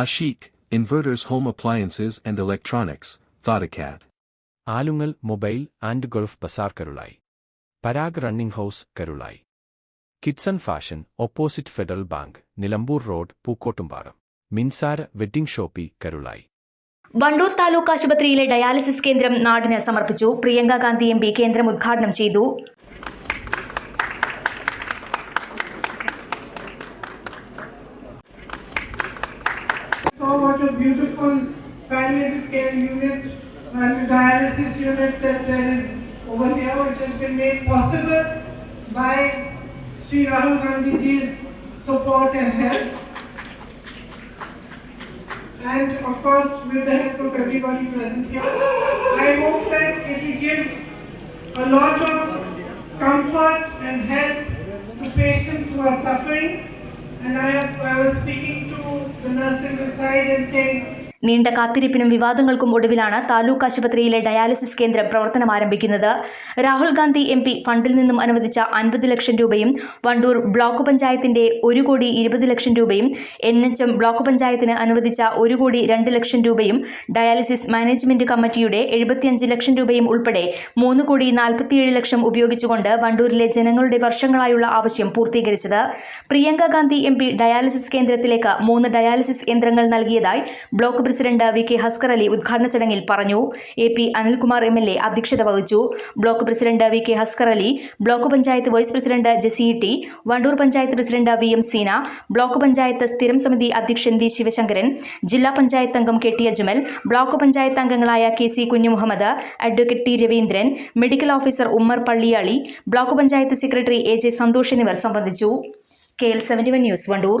Ashik, Inverters Home Appliances and Electronics Thodacat. Alungal mobile and Gulf Bazaar Karulayi Parag Running House Karulayi. Kidson Fashion opposite Federal Bank Nilambur road Pookkottumparam. Minsara Wedding Shoppe Karulayi. Wandoor taluk ആശുപത്രിയിലെ dialysis കേന്ദ്രം നാടിന് സമർപ്പിച്ചു. Priyanka Gandhi M P കേന്ദ്രം ഉദ്ഘാടനം ചെയ്തു. Beautiful palliative care unit and dialysis unit that there is over here, which has been made possible by Sri Rahul Gandhi ji's support and help. And of course, with the help of everybody present here, I hope that it will give a lot of comfort and help to patients who are suffering. And I, have, I was speaking to the nurses inside and saying, നീണ്ട കാത്തിരിപ്പിനും വിവാദങ്ങൾക്കും ഒടുവിലാണ് താലൂക്ക് ആശുപത്രിയിലെ dialysis കേന്ദ്രം പ്രവർത്തനം ആരംഭിക്കുന്നത്. Rahul Gandhi M ഫണ്ടിൽ നിന്നും അനുവദിച്ച അൻപത് ലക്ഷം രൂപയും വണ്ടൂർ ബ്ലോക്ക് പഞ്ചായത്തിന്റെ ഒരു കോടി ഇരുപത് ലക്ഷം രൂപയും എൻ എച്ച് എം ബ്ലോക്ക് പഞ്ചായത്തിന് അനുവദിച്ച ഒരു കോടി രണ്ട് ലക്ഷം രൂപയും ഡയാലിസിസ് മാനേജ്മെന്റ് കമ്മിറ്റിയുടെ എഴുപത്തിയഞ്ച് ലക്ഷം രൂപയും ഉൾപ്പെടെ മൂന്ന് കോടി നാൽപ്പത്തിയേഴ് ലക്ഷം ഉപയോഗിച്ചുകൊണ്ട് വണ്ടൂരിലെ ജനങ്ങളുടെ വർഷങ്ങളായുള്ള ആവശ്യം പൂർത്തീകരിച്ചത്. പ്രിയങ്ക ഗാന്ധി എം ഡയാലിസിസ് കേന്ദ്രത്തിലേക്ക് മൂന്ന് ഡയാലിസിസ് യന്ത്രങ്ങൾ നൽകിയതായി block president V K Haskar Ali ഉദ്ഘാടന ചടങ്ങിൽ പറഞ്ഞു. A P Anilkumar M L A അധ്യക്ഷത വഹിച്ചു. Block president V K Haskar Ali block panchayat vice president Jessy T Wandoor panchayat president V M Seena block panchayat സ്ഥിരം സമിതി അധ്യക്ഷൻ V Sivasankaran ജില്ലാ പഞ്ചായത്ത് അംഗം K T Ajmal block panchayat അംഗങ്ങളായ K C Kunjumuhammed advocate T Raveendran medical officer Ummer Palliyali block panchayat secretary A J Santhosh എന്നിവർ സംബന്ധിച്ചു. K L seventy one news Wandoor.